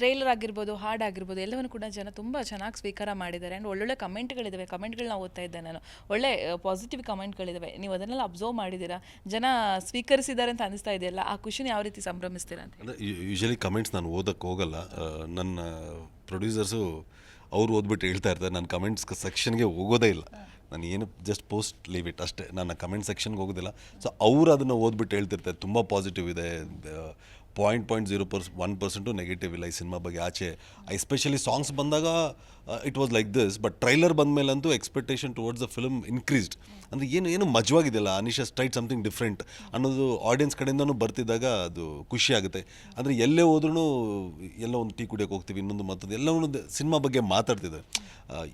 Trailer ಆಗಿರ್ಬೋದು ಹಾಡಾಗಿರ್ಬೋದು ಎಲ್ಲವನ್ನು ಕೂಡ ಜನ ತುಂಬ ಚೆನ್ನಾಗಿ ಸ್ವೀಕಾರ ಮಾಡಿದ್ದಾರೆ. ಆ್ಯಂಡ್ ಒಳ್ಳೊಳ್ಳೆ ಕಮೆಂಟ್ಗಳಿದ್ದಾವೆ ಕಮೆಂಟ್ಗಳನ್ನ ಓದ್ತಾ ಇದ್ದೆ ನಾನು. ಒಳ್ಳೆ ಪಾಸಿಟಿವ್ ಕಮೆಂಟ್ಗಳಿದ್ದಾವೆ ನೀವು ಅದನ್ನೆಲ್ಲ ಅಬ್ಸರ್ವ್ ಮಾಡಿದ್ದೀರಾ? ಜನ ಸ್ವೀಕರಿಸಿದ್ದಾರೆ ಅಂತ ಅನಿಸ್ತಾ ಇದೆಯಲ್ಲ, ಆ ಖುಷಿನ ಯಾವ ರೀತಿ ಸಂಭ್ರಮಿಸ್ತೀರಾ ಅಂತ ಯೂಶಲಿ ಕಮೆಂಟ್ಸ್ ನಾನು ಓದಕ್ಕೆ ಹೋಗಲ್ಲ. ನನ್ನ ಪ್ರೊಡ್ಯೂಸರ್ಸು ಅವ್ರು ಓದ್ಬಿಟ್ಟು ಹೇಳ್ತಾ ಇರ್ತಾರೆ ನನ್ನ ಕಮೆಂಟ್ಸ್ ಸೆಕ್ಷನ್ಗೆ ಹೋಗೋದೇ ಇಲ್ಲ. ನಾನು ಏನು ಜಸ್ಟ್ ಪೋಸ್ಟ್ ಲೀವ್ ಇಟ್ ಅಷ್ಟೇ. ನನ್ನ ಕಮೆಂಟ್ ಸೆಕ್ಷನ್ಗೆ ಹೋಗೋದಿಲ್ಲ. ಸೊ ಅವ್ರು ಅದನ್ನು ಓದ್ಬಿಟ್ಟು ಹೇಳ್ತಿರ್ತಾರೆ. ತುಂಬ ಪಾಸಿಟಿವ್ ಇದೆ. Point point zero per one percent negative ಇಲ್ಲ ಈ ಸಿನಿಮಾ ಬಗ್ಗೆ ಆಚೆ. ಎಸ್ಪೆಷಲಿ ಸಾಂಗ್ಸ್ ಬಂದಾಗ it was like this but trailer ಬಂದಮೇಲಂತೂ expectation towards the film increased ಅಂದರೆ ಏನು ಏನು ಮಜವಾಗಿದೆಯಲ್ಲ? ಅನಿಶಾ ಸ್ಟ್ರೈಟ್ ಸಮಥಿಂಗ್ ಡಿಫ್ರೆಂಟ್ ಅನ್ನೋದು ಆಡಿಯನ್ಸ್ ಕಡೆಯಿಂದನೂ ಬರ್ತಿದ್ದಾಗ ಅದು ಖುಷಿ ಆಗುತ್ತೆ. ಅಂದರೆ ಎಲ್ಲೇ ಹೋದ್ರೂ ಎಲ್ಲ ಒಂದು ಟೀ ಕುಡಿಯೋಕೆ ಹೋಗ್ತೀವಿ, ಇನ್ನೊಂದು ಮತ್ತೊಂದು ಎಲ್ಲವೂ ಸಿನಿಮಾ ಬಗ್ಗೆ ಮಾತಾಡ್ತಿದೆ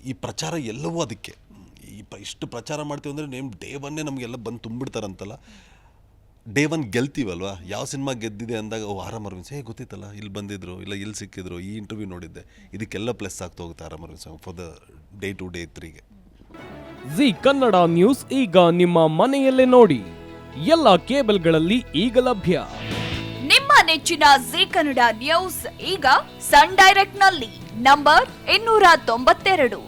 ಈ ಪ್ರಚಾರ ಎಲ್ಲವೂ ಅದಕ್ಕೆ. ಈ ಪ, ಇಷ್ಟು ಪ್ರಚಾರ ಮಾಡ್ತೀವಿ ಅಂದರೆ ನೇಮ್ ಡೇ ಒನ್ನೇ ನಮಗೆಲ್ಲ ಬಂದು ತುಂಬಿಡ್ತಾರಂತಲ್ಲ. Day one ಗೆಲ್ತೀವಲ್ವಾ? ಯಾವ ಸಿನಿಮಾ ಗೆದ್ದಿದೆ ಅಂದಾಗ ಓ ಆರಾಮ್ ಅರವಿಂದ್ ಹೇ ಗೊತ್ತಿತ್ತಲ್ಲ? ಇಲ್ಲಿ ಬಂದಿದ್ರು ಇಲ್ಲ ಇಲ್ಲಿ ಸಿಕ್ಕಿದ್ರು ಈ ಇಂಟರ್ವ್ಯೂ ನೋಡಿದ್ದೆ. ಇದಕ್ಕೆಲ್ಲ ಪ್ಲಸ್ ಆಗ್ತಾ ಹೋಗುತ್ತೆ ಆರಾಮ್ Arvind for the day to day ತ್ರೀಗೆ G Kannada news ಈಗ ನಿಮ್ಮ ಮನೆಯಲ್ಲೇ ನೋಡಿ. ಎಲ್ಲ ಕೇಬಲ್ಗಳಲ್ಲಿ ಈಗ ಲಭ್ಯ. ನಿಮ್ಮ ನೆಚ್ಚಿನ ಜಿ ಕನ್ನಡ ನ್ಯೂಸ್ ಈಗ ಸನ್ ಡೈರೆಕ್ಟ್ನಲ್ಲಿ ನಂಬರ್ ಇನ್ನೂರ ತೊಂಬತ್ತೆರಡು.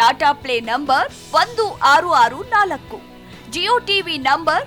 ಟಾಟಾ ಪ್ಲೇ ನಂಬರ್ ಒಂದು ಆರು ಆರು ನಾಲ್ಕು. Jio TV number